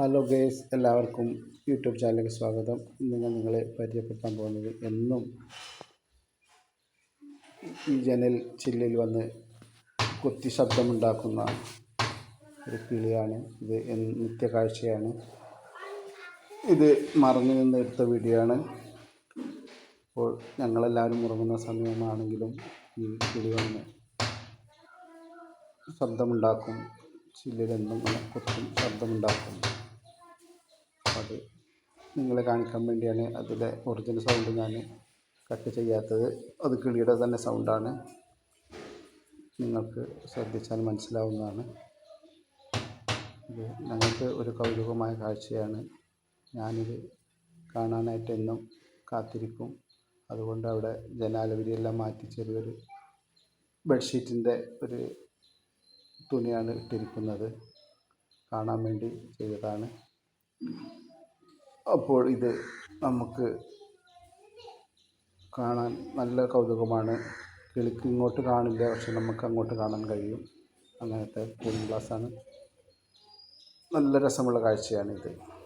Hello guys എല്ലാവർക്കും YouTube ചാനലിലേക്ക് സ്വാഗതം. ഇന്ന് ഞാൻ നിങ്ങളെ പരിചയപ്പെടുത്താൻ പോകുന്നത് എന്നും ഈ ജനൽ ചില്ലിൽ വന്ന് കുത്തി ശബ്ദമുണ്ടാക്കുന്ന ഒരു കിളിയാണ് ഇത് എൻ- നിത്യ കാഴ്ചയാണ്. ഇത് മറഞ്ഞു നിന്ന് എടുത്ത വീഡിയോ ആണ്. അപ്പോൾ ഞങ്ങളെല്ലാവരും ഉറങ്ങുന്ന സമയമാണെങ്കിലും ഈ കിളി വന്ന് ശബ്ദമുണ്ടാക്കും. ചില്ലിലെന്നും കൊത്തും ശബ്ദമുണ്ടാക്കുന്നു. ശബ്ദമുണ്ടാക്കും അത് നിങ്ങളെ കാണിക്കാൻ വേണ്ടിയാണ് അതിലെ ഒറിജിനൽ സൗണ്ട് ഞാൻ കട്ട് ചെയ്യാത്തത്. അത് കിളിയുടെ തന്നെ സൗണ്ടാണ് നിങ്ങൾക്ക് ശ്രദ്ധിച്ചാൽ മനസ്സിലാവുന്നതാണ്. ഇത് ഞങ്ങൾക്ക് ഒരു കൗതുകമായ കാഴ്ചയാണ്. ഞാനിത് കാണാനായിട്ട് എന്നും കാത്തിരിക്കും. അതുകൊണ്ട് അവിടെ ജനാലവിരിയെല്ലാം മാറ്റി ചെറിയൊരു ബെഡ്ഷീറ്റിന്റെ ഒരു തുണിയാണ് ഇട്ടിരിക്കുന്നത്. കാണാൻ വേണ്ടി ചെയ്തതാണ്. അപ്പോൾ ഇത് നമുക്ക് കാണാൻ നല്ല കൗതുകമാണ്. കിളിക്ക് ഇങ്ങോട്ട് കാണില്ല പക്ഷെ നമുക്ക് അങ്ങോട്ട് കാണാൻ കഴിയും. അങ്ങനത്തെ കൂളിംഗ് ആണ് നല്ല രസമുള്ള കാഴ്ചയാണിത്.